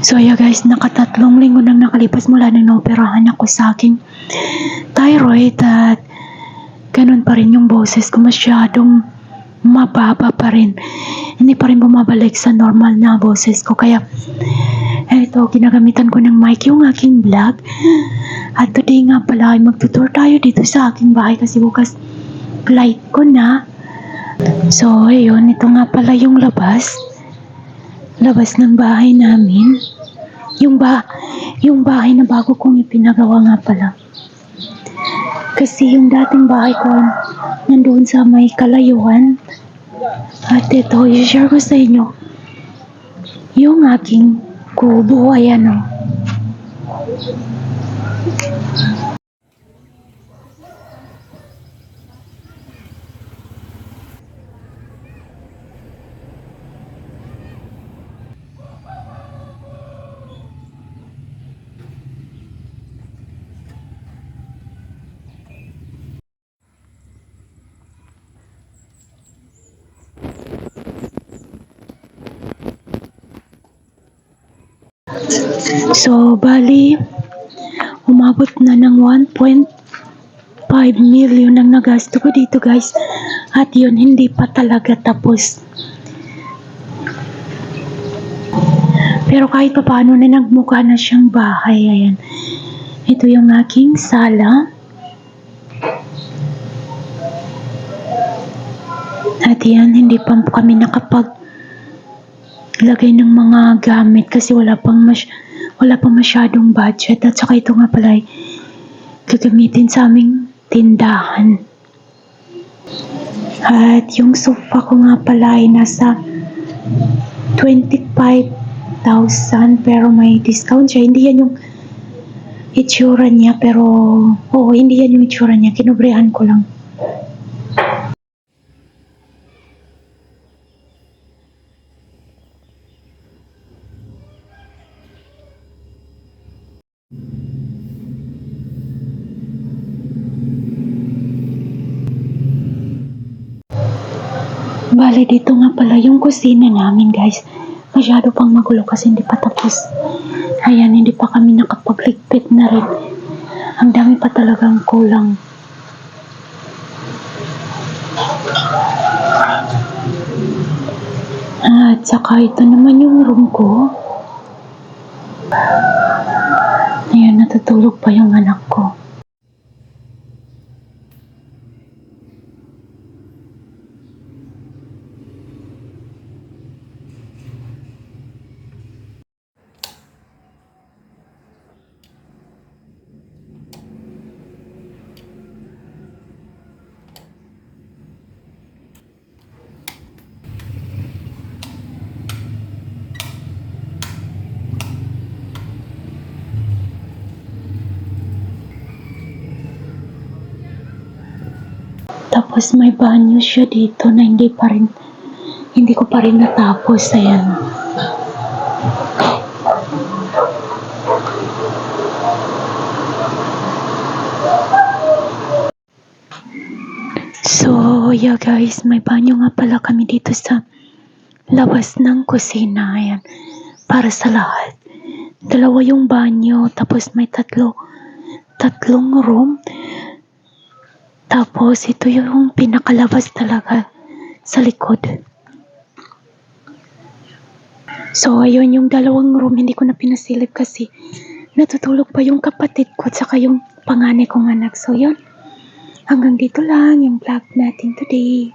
So yeah guys, nakatatlong linggo nang nakalipas mula nang naoperahan ako sa aking thyroid at ganun pa rin yung boses ko masyadong mababa pa rin. Hindi pa rin bumabalik sa normal na boses ko kaya eto, ginagamitan ko ng mic yung aking vlog. At today nga pala ay magtutour tayo dito sa aking bahay kasi bukas flight ko na. So ayun, ito nga pala yung labas labas ng bahay namin. Yung ba yung bahay na bago kong ipinagawa nga pala. Kasi yung dating bahay ko nandoon sa may kalayuan. At ito, i-share ko sa inyo yung aking kubo. Ayan o. So, bali, umabot na ng 1.5 million ang nagasto ko dito guys. At yun, hindi pa talaga tapos. Pero kahit pa paano na nagmukha na siyang bahay. Ayan. Ito yung aking sala. At yan, hindi pa kami nakapag lagay ng mga gamit kasi wala pang mas wala pang masyadong budget at saka ito nga pala ay gagamitin sa aming tindahan. At yung sofa ko nga pala ay nasa 25,000 pero may discount siya. Hindi yan yung itsura niya pero oo, hindi yan yung itsura niya. Kinubrehan ko lang. Bale, dito nga pala yung kusina namin, guys. Masyado pang magulo kasi hindi pa tapos. Ayan, hindi pa kami nakapagligpit na rin. Ang dami pa talagang kulang. At saka ito naman yung room ko. Ayan, natutulog pa yung anak ko. Tapos may banyo siya dito na hindi pa rin, hindi ko pa rin natapos. Ayan. So, yeah guys, may banyo nga pala kami dito sa labas ng kusina. Ayan. Para sa lahat. Dalawa yung banyo, tapos may tatlo, tatlong room. Tapos, ito yung pinakalabas talaga sa likod. So, ayun yung dalawang room, hindi ko na pinasilip kasi natutulog pa yung kapatid ko at saka yung panganay kong anak. So, yun. Hanggang dito lang yung vlog natin today.